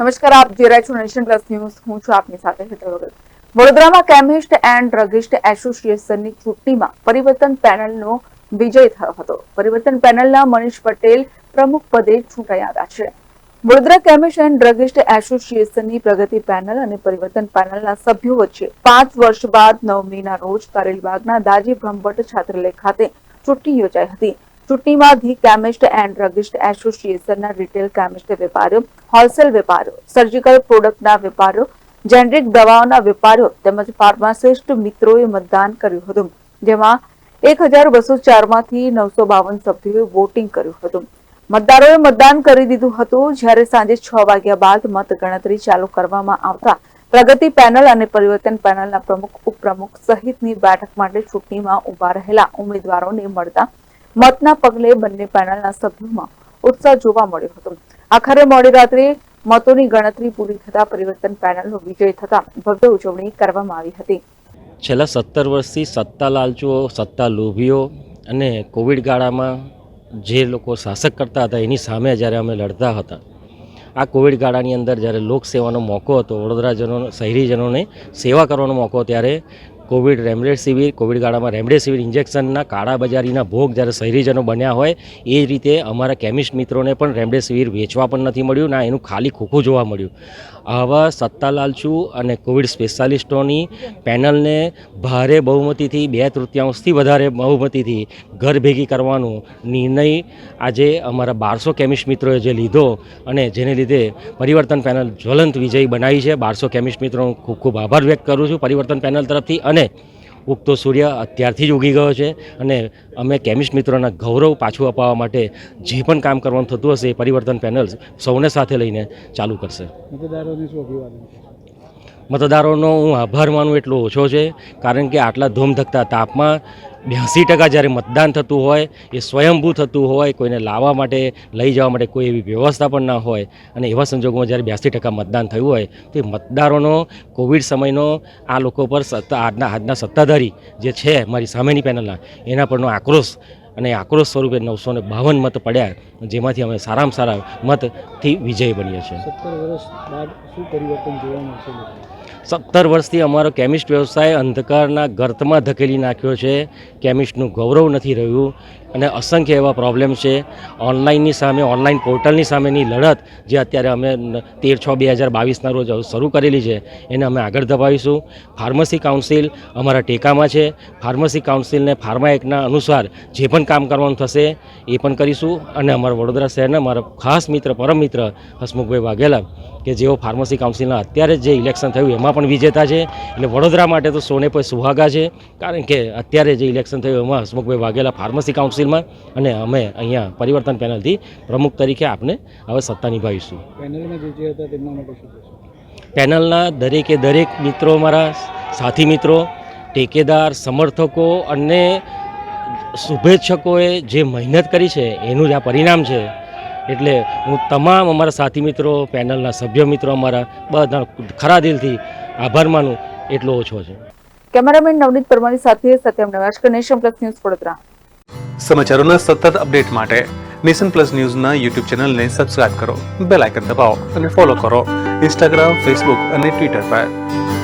નમસ્કાર, આપ જે રહ્યા નેશન પ્લસ ન્યૂઝ, હું છું આપની સાથે હેતલ વડોદરામાં કેમિસ્ટ એન્ડ ડ્રગિસ્ટ એસોસિએશનની ચૂંટણીમાં પરિવર્તન પેનલનો વિજય થયો હતો. પરિવર્તન પેનલના મનીષ પટેલ પ્રમુખ પદે ચૂંટાઈ આવ્યા છે. વડોદરા કેમિસ્ટ એન્ડ ડ્રગિસ્ટ એસોસિએશનની પ્રગતિ પેનલ અને પરિવર્તન પેનલના સભ્યો વચ્ચે પાંચ વર્ષ બાદ નવ મેના રોજ કારેલબાગના દાજી બ્રહ્મભટ્ટ છાત્રાલય ખાતે ચૂંટણી યોજાઈ હતી. ચૂંટણીમાં ધી કેમિસ્ટ એન્ડ ડ્રગિસ્ટ એસોસિએશનના રિટેલ કેમિસ્ટ વેપારીઓ હોલસેલ વેપારીઓ સર્જિકલ પ્રોડક્ટના વેપારીઓ જેનરિક દવાઓના વેપારીઓ તેમજ ફાર્માસિસ્ટ મિત્રોએ મતદાન કર્યું હતું. જેમાં એક હજાર બસો ચારમાંથી નવસો બાવન સભ્યોએ વોટિંગ કર્યું હતું. મતદારોએ મતદાન કરી દીધું હતું જ્યારે સાંજે છ વાગ્યા બાદ મત ગણતરી ચાલુ કરવામાં આવતા પ્રગતિ પેનલ અને પરિવર્તન પેનલના પ્રમુખ, ઉપપ્રમુખ સહિતની બેઠક માટે ચૂંટણીમાં ઊભા રહેલા ઉમેદવારોને મળતા મતના પગલે બંને પેનલના સભ્યોમાં ઉત્સાહ જોવા મળ્યો હતો. આખરે મોડી રાત્રે મતોની ગણતરી પૂરી થતા પરિવર્તન પેનલનો વિજય થતા ભવ્ય ઉજવણી કરવામાં આવી હતી. છેલ્લા સત્તર વર્ષથી સત્તા લાલચુઓ સત્તા લોભીઓ અને કોવિડ ગાળામાં જે લોકો શાસક કરતા હતા, એની સામે જ્યારે અમે લડતા હતા, આ કોવિડ ગાળાની અંદર જ્યારે લોકસેવાનો મોકો હતો, વડોદરાજનો શહેરીજનોને સેવા કરવાનો મોકો ત્યારે કોવિડ રેમડેસિવિર કોવિડ ગાળામાં રેમડેસિવિર ઇન્જેક્શનના કાળાબજારીના ભોગ જ્યારે શહેરીજનો બન્યા હોય, એ રીતે અમારા કેમિસ્ટ મિત્રોને પણ રેમડેસિવિર વેચવા પણ નથી મળ્યું, ના, એનું ખાલી ખોખું જોવા મળ્યું. આવા સત્તાલાલચુ અને કોવિડ સ્પેશિયાલિસ્ટોની પેનલને ભારે બહુમતીથી, બે તૃતીયાંશથી વધારે બહુમતીથી ઘર ભેગી કરવાનો નિર્ણય આજે અમારા બારસો કેમિસ્ટ મિત્રોએ જે લીધો અને જેને લીધે પરિવર્તન પેનલ જ્વલંત વિજયી બનાવી છે. બારસો કેમિસ્ટ મિત્રોનો ખૂબ ખૂબ આભાર વ્યક્ત કરું છું. પરિવર્તન પેનલ તરફથી અને ઉગતો સૂર્ય અત્યારથી જ ઉગી ગયો છે અને અમે કેમિસ્ટ મિત્રોના ગૌરવ પાછું અપાવવા માટે જે પણ કામ કરવાનું થતું હશે એ પરિવર્તન પેનલ સૌને સાથે લઈને ચાલુ કરશે. મતદારોને હું આભાર માનું એટલો ઓછો છે કારણ કે આટલા ધૂમધકતા તાપમાં બ્યાસી ટકા જ્યારે મતદાન થતું હોય, એ સ્વયંભૂ થતું હોય, કોઈને લાવવા માટે, લઈ જવા માટે કોઈ એવી વ્યવસ્થા પણ ના હોય અને એવા સંજોગોમાં જ્યારે બ્યાસી ટકા મતદાન થયું હોય, તો એ મતદારોનો કોવિડ સમયનો, આ લોકો પર સત્તા, આજના આજના સત્તાધારી જે છે, મારી સામેની પેનલના, એના પરનો આક્રોશ અને આક્રોશ સ્વરૂપે નવસો ને બાવન મત પડ્યા જેમાંથી અમે સારામાં સારા મતથી વિજય બનીએ છીએ. સત્તર વર્ષ બાદ શું પરિવર્તન જોવા મળશે સત્તર વર્ષથી અમારો કેમિસ્ટ વ્યવસાય અંધકારના ગર્તમાં ધકેલી નાખ્યો છે. કેમિસ્ટનું ગૌરવ નથી રહ્યું અને અસંખ્ય એવા પ્રોબ્લેમ છે. ઓનલાઈનની સામે ઓનલાઈન પોર્ટલની સામેની લડત જે અત્યારે અમે તેર છ બે હજાર બાવીસના રોજ શરૂ કરેલી છે એને અમે આગળ ધપાવીશું. ફાર્મસી કાઉન્સિલ અમારા ટેકામાં છે. ફાર્મસી કાઉન્સિલને ફાર્મા એક્ટના અનુસાર જે પણ કામ કરવાનું થશે એ પણ કરીશું. અને અમારા વડોદરા શહેરના મારા ખાસ મિત્ર પરમ મિત્ર હસમુખભાઈ વાઘેલા કે જેઓ ફાર્મસી કાઉન્સિલના અત્યારે જે ઇલેક્શન થયું એમાં પણ વિજેતા છે. એટલે વડોદરા માટે તો સોને પર સુહાગા છે. કારણ કે અત્યારે જે ઇલેક્શન થયું એમાં હસમુખભાઈ વાઘેલા ફાર્મસી કાઉન્સિલમાં. અને અમે અહીંયા પરિવર્તન પેનલથી પ્રમુખ તરીકે આપને હવે સત્તા નિભાવીશું. પેનલના દરેકે દરેક મિત્રો મારા સાથી મિત્રો ટેકેદાર સમર્થકો અને શુભેચ્છકોએ જે મહેનત કરી છે એનું જ આ પરિણામ છે. એટલે હું તમામ અમારા સાથી મિત્રો પેનલના સભ્ય મિત્રો અમારા બધા ખરા દિલથી આભાર માનું. એટલો ઓછો છે. કેમેરામેન નવનીત પરમારી સાથે સત્યમ નવાશકર નેશન પ્લસ ન્યૂઝ વડોદરા. સમાચારોના સતત અપડેટ માટે નેશન પ્લસ ન્યૂઝના યુટ્યુબ ચેનલને સબસ્ક્રાઇબ કરો બેલ આઇકન દબાવો અને ફોલો કરો ઇન્સ્ટાગ્રામ ફેસબુક અને ટ્વિટર પર.